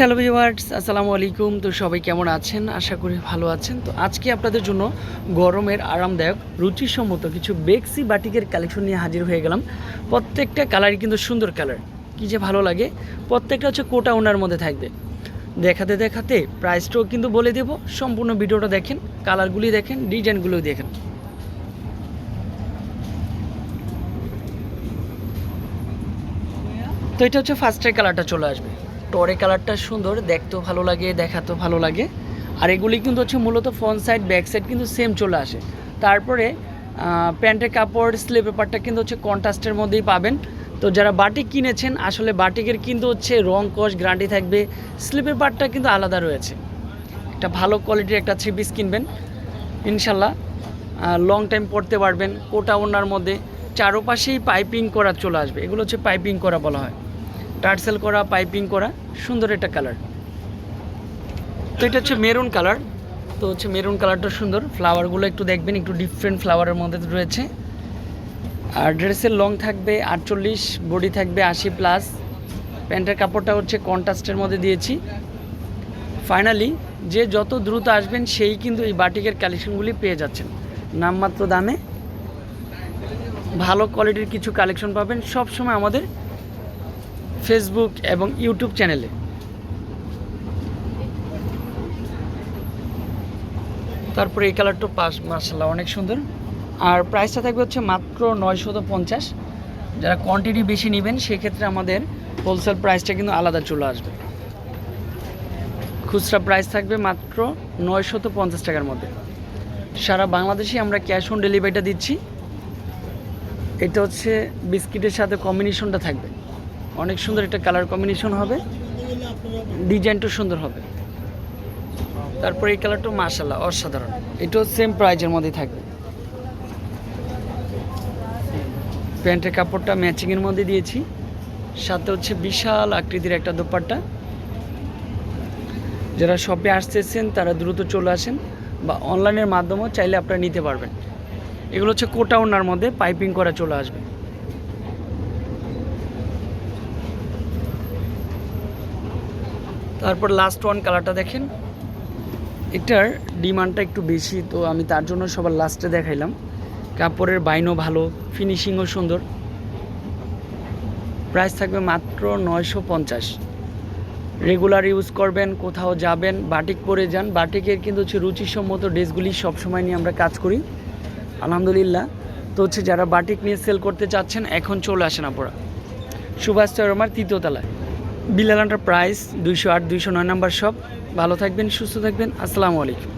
Hello viewers আসসালামু আলাইকুম। তো সবাই কেমন আছেন? আশা করি ভালো আছেন। তো আজকে আপনাদের জন্য গরমের আরামদায়ক, রুচিসম্মত কিছু বেক্সি বাটিকের কালেকশন নিয়ে হাজির হয়ে গেলাম। প্রত্যেকটা কালারই কিন্তু সুন্দর কালার কী যে ভালো লাগে। প্রত্যেকটা হচ্ছে কোটা ওনার মধ্যে থাকবে। দেখাতে দেখাতে প্রাইসটাও কিন্তু বলে দেব। সম্পূর্ণ ভিডিওটা দেখেন কালারগুলি দেখেন ডিজাইনগুলো দেখেন। তো এটা হচ্ছে ফার্স্টের কালারটা চলে আসবে। টরে কালারটা সুন্দর, দেখতেও ভালো লাগে, দেখাতেও ভালো লাগে। আর এগুলি কিন্তু হচ্ছে মূলত ফ্রন্ট সাইড ব্যাক সাইড কিন্তু সেম চলে আসে। তারপরে প্যান্টের কাপড় স্লিপ পেপারটা কিন্তু হচ্ছে কন্ট্রাস্টের মধ্যেই পাবেন। তো যারা বাটিক কিনেছেন, আসলে বাটিকের কিন্তু হচ্ছে রং কস গ্যারান্টি থাকবে। স্লিপ পেপারটা কিন্তু আলাদা রয়েছে। একটা ভালো কোয়ালিটির একটা থ্রি পিস কিনবেন। ইনশাল্লাহ লং টাইম পড়তে পারবেন, কোটা ওনার মধ্যে। চারোপাশেই পাইপিং করা চলে আসবে। এগুলো হচ্ছে পাইপিং করা বলা হয়। টার্সেল করা, পাইপিং করা, সুন্দর একটা কালার। তো এটা হচ্ছে মেরুন কালার। তো হচ্ছে মেরুন কালারটা সুন্দর। ফ্লাওয়ারগুলো একটু দেখবেন, একটু ডিফারেন্ট ফ্লাওয়ারের মধ্যে রয়েছে। আর ড্রেসের লং থাকবে আটচল্লিশ বডি থাকবে আশি প্লাস প্যান্টের কাপড়টা হচ্ছে কন্ট্রাস্টের মধ্যে দিয়েছি। ফাইনালি যে যত দ্রুত আসবেন, সেই কিন্তু এই বাটিকের কালেকশনগুলি পেয়ে যাচ্ছেন। নামমাত্র দামে। ভালো কোয়ালিটির কিছু কালেকশন পাবেন। সব সময় আমাদের ফেসবুক এবং ইউটিউব চ্যানেলে তারপরে এই কালারটা পাস মার্শাল্লাহ অনেক সুন্দর। আর প্রাইসটা থাকবে হচ্ছে মাত্র নয়শত পঞ্চাশ। যারা কোয়ান্টিটি বেশি নেবেন, সেক্ষেত্রে আমাদের হোলসেল প্রাইসটা কিন্তু আলাদা চলে আসবে। খুচরা প্রাইস থাকবে মাত্র নয়শত পঞ্চাশ টাকার মধ্যে। সারা বাংলাদেশে আমরা ক্যাশ অন ডেলিভারিটা দিচ্ছি। এটা হচ্ছে বিস্কিটের সাথে কম্বিনেশনটা থাকবে। অনেক সুন্দর একটা কালার কম্বিনেশন হবে। ডিজাইনটা সুন্দর হবে। তারপরে এই কালারটা মাশাল্লাহ অসাধারণ। এটাও সেম প্রাইজের মধ্যেই থাকবে। প্যান্টের কাপড়টা ম্যাচিংয়ের মধ্যে দিয়েছি। সাথে হচ্ছে বিশাল আকৃতির একটা দোপাট্টা। যারা শপে আসতেছেন, তারা দ্রুত চলে আসেন বা অনলাইনের মাধ্যমেও চাইলে আপনারা নিতে পারবেন। এগুলো হচ্ছে কোটা ওনার মধ্যে পাইপিং করা চলে আসবে। তারপর লাস্ট ওয়ান কালারটা দেখেন। এটার ডিমান্ডটা একটু বেশি, তো আমি তার জন্য সবার লাস্টে দেখাইলাম। কাপড়ের বাইনও ভালো ফিনিশিংও সুন্দর। প্রাইস থাকবে মাত্র নয়শো পঞ্চাশ। রেগুলার ইউজ করবেন, কোথাও যাবেন বাটিক পরে যান। বাটিকের কিন্তু হচ্ছে রুচিসম্মত ড্রেসগুলি সবসময় নিয়ে আমরা কাজ করি। আলহামদুলিল্লাহ। তো হচ্ছে যারা বাটিক নিয়ে সেল করতে চাচ্ছেন, এখন চলে আসেন আপনারা সুভাষ চরমার তৃতীয় তলায়। বিলালান্টার প্রাইস দুইশো আট দুইশো নয় নম্বর সব ভালো থাকবেন সুস্থ থাকবেন। আসসালামু আলাইকুম।